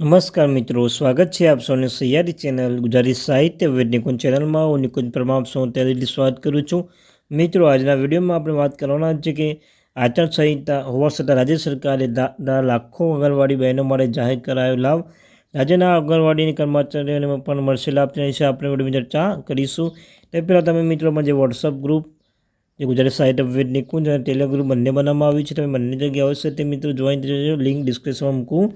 નમસ્કાર મિત્રો, સ્વાગત છે આપ સૌને સૈયારી ચેનલ ગુજરાતી સાહિત્ય વેદ ચેનલમાં. હું નિકુંજ પરમાર સૌ ત્યારે સ્વાગત કરું છું. મિત્રો, આજના વિડીયોમાં આપણે વાત કરવાના છે કે આચારસંહિતા હોવા છતાં રાજ્ય સરકારે લાખો આંગણવાડી બહેનો માટે જાહેર કરાયો લાભ. રાજ્યના આંગણવાડીની કર્મચારીઓને પણ મળશે લાભ. તેના વિશે આપણે વીડિયો ચર્ચા કરીશું. તે પહેલાં તમે મિત્રોમાં જે વોટ્સઅપ ગ્રુપ જે ગુજરાતી સાહિત્ય વિવેદ નિકુંજ અને ટેલિગ્રુપ ગ્રુપ બંને બનાવવામાં આવ્યું છે, તમે બંને જગ્યાએ આવશે. તે મિત્રો, જોઈન થઈ જજો. લિંક ડિસ્ક્રિપ્શનમાં મૂકું.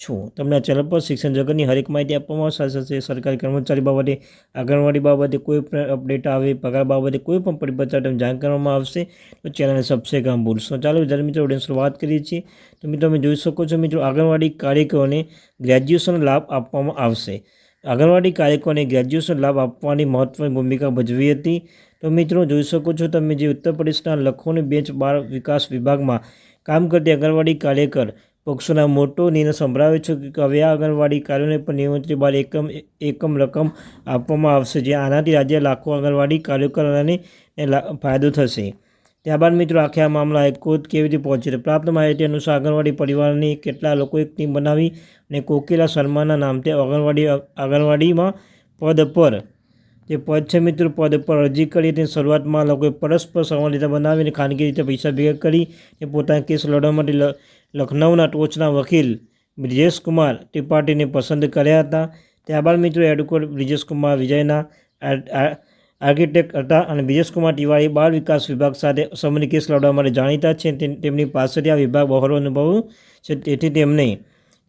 છું. તમને ચેનલ પર શિક્ષણ જગતની હરેક માહિતી આપવામાં આવશે સરકારી કર્મચારી બાબતે, આંગણવાડી બાબતે કોઈ પણ અપડેટ આવે, પગાર બાબતે કોઈ પણ પરિપત્ર તમને જાણ કરવામાં આવશે, તો ચેનલને સબસ્ક્રાઈબ ભૂલશો. ચાલો વિદ્યાર્થી મિત્રો ઓડિયન્સ શરૂઆત કરીએ છીએ. તો મિત્રો, તમે જોઈ શકો છો મિત્રો, આંગણવાડી કાર્યકરોને ગ્રેજ્યુએશન લાભ આપવામાં આવશે. આંગણવાડી કાર્યકરોને ગ્રેજ્યુએશન લાભ આપવાની મહત્વની ભૂમિકા ભજવી હતી. તો મિત્રો, જોઈ શકો છો તમે જે ઉત્તર પ્રદેશના લખોની બેચ બાળ વિકાસ વિભાગમાં કામ કરતી આંગણવાડી કાર્યકર પક્ષોના મોટો નિર્ણય સંભળાવ્યો છે કે હવે આંગણવાડી કાર્યોને પણ નિયમંત્રી બાદ એકમ એકમ રકમ આપવામાં આવશે, જે આનાથી રાજ્ય લાખો આંગણવાડી કાર્યકરોને ફાયદો થશે. ત્યારબાદ મિત્રો, આખે આ મામલા હાઈકોર્ટ કેવી રીતે પહોંચે છે પ્રાપ્ત માહિતી અનુસાર આંગણવાડી પરિવારની કેટલા લોકો એક ટીમ બનાવી અને કોકિલા શર્માના નામથી આંગણવાડી, આંગણવાડીમાં પદ પર જે પદ છે મિત્રો પદ પર અરજી કરી હતી શરૂઆતમાં લોકોએ પરસ્પર સંવાદિતા બનાવીને ખાનગી રીતે પૈસા ભેગા કરી એ પોતાના કેસ લડવા માટે લખનૌના ટોચના વકીલ બ્રિજેશ કુમાર ત્રિપાઠીને પસંદ કર્યા હતા. ત્યારબાદ મિત્રો એડવોકેટ બ્રિજેશ કુમાર વિજયના આર્કિટેક્ટ હતા અને બ્રિજેશકુમાર તિવારી બાળ વિકાસ વિભાગ સાથે સંબંધિત કેસ લડવા માટે જાણીતા છે તેમની પાસેથી આ વિભાગ બહોળો અનુભવ છે. તેથી તેમને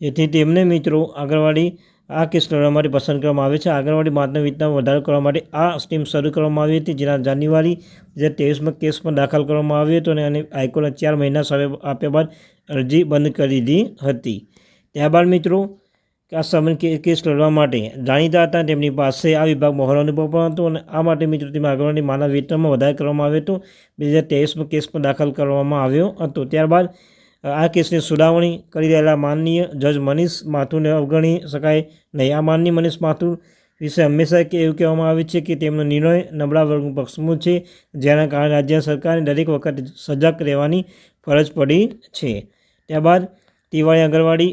તેથી તેમને મિત્રો આંગણવાડી આ કેસ લડવા માટે પસંદ કરવામાં આવે છે. આંગણવાડી માતના વિતરણ વધારો કરવા માટે આ સ્કીમ શરૂ કરવામાં આવી હતી, જેના જાન્યુઆરી બે હજાર ત્રેવીસમાં કેસ પણ દાખલ કરવામાં આવ્યો હતો અને અને હાઈકોર્ટે ચાર મહિના સમય આપ્યા બાદ અરજી બંધ કરી દીધી હતી. ત્યારબાદ મિત્રો, આ સંબંધ કેસ લડવા માટે જાણીતા હતા, તેમની પાસે આ વિભાગ મહોલ અનુભવ પણ હતો અને આ માટે મિત્રો તેમાં આંગણવાડી માનવ વિતરણમાં વધારો કરવામાં આવ્યો હતો. બે હજાર ત્રેવીસમાં કેસ પણ દાખલ કરવામાં આવ્યો હતો. ત્યારબાદ આ કેસની સુનાવણી કરી રહેલા માનનીય જજ મનીષ માથુરને અવગણી શકાય નહીં. આ માનનીય મનીષ માથુર વિશે હંમેશા એવું કહેવામાં આવે છે કે તેમનો નિર્ણય નબળા વર્ગનું પક્ષમાં છે, જેના કારણે રાજ્ય સરકારને દરેક વખતે સજાગ રહેવાની ફરજ પડી છે. ત્યારબાદ તિવારી આંગણવાડી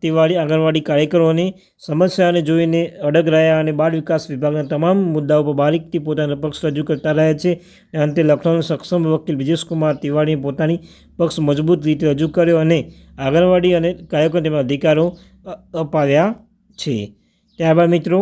તિવાળી આંગણવાડી કાર્યકરોની સમસ્યાને જોઈને અડગ રહ્યા અને બાળ વિકાસ વિભાગના તમામ મુદ્દાઓ પર બારીકથી પોતાનો પક્ષ રજૂ કરતા રહ્યા છે. અને અંતે લખનૌના સક્ષમ વકીલ બ્રિજેશકુમાર તિવારીએ પોતાની પક્ષ મજબૂત રીતે રજૂ કર્યો અને આંગણવાડી અને કાર્યકરો તેમના અધિકારો અપાવ્યા છે. ત્યારબાદ મિત્રો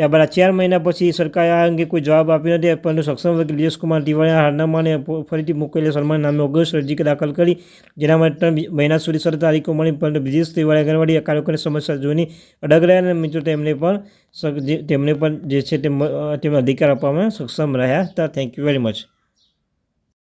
ત્યારબાદ આ ચાર મહિના પછી સરકારે આ અંગે કોઈ જવાબ આપ્યો નથી પરંતુ સક્ષમ વકીલ બ્રિજેશ કુમાર તિવારીએ હારનામાને ફરીથી મુકેલી સન્માન નામે ઓગસ્ટ અરજી દાખલ કરી, જેના માટે ત્રણ મહિના સુધી સર તારીખો મળી, પરંતુ બ્રિજેશ તિવારી આંગણવાડી કાર્યકરોની સમસ્યા જોઈને અડગ રહ્યા અને મિત્રો તેમને પણ તેમને પણ જે છે તે તેમનો અધિકાર આપવામાં સક્ષમ રહ્યા હતા. Thank you very much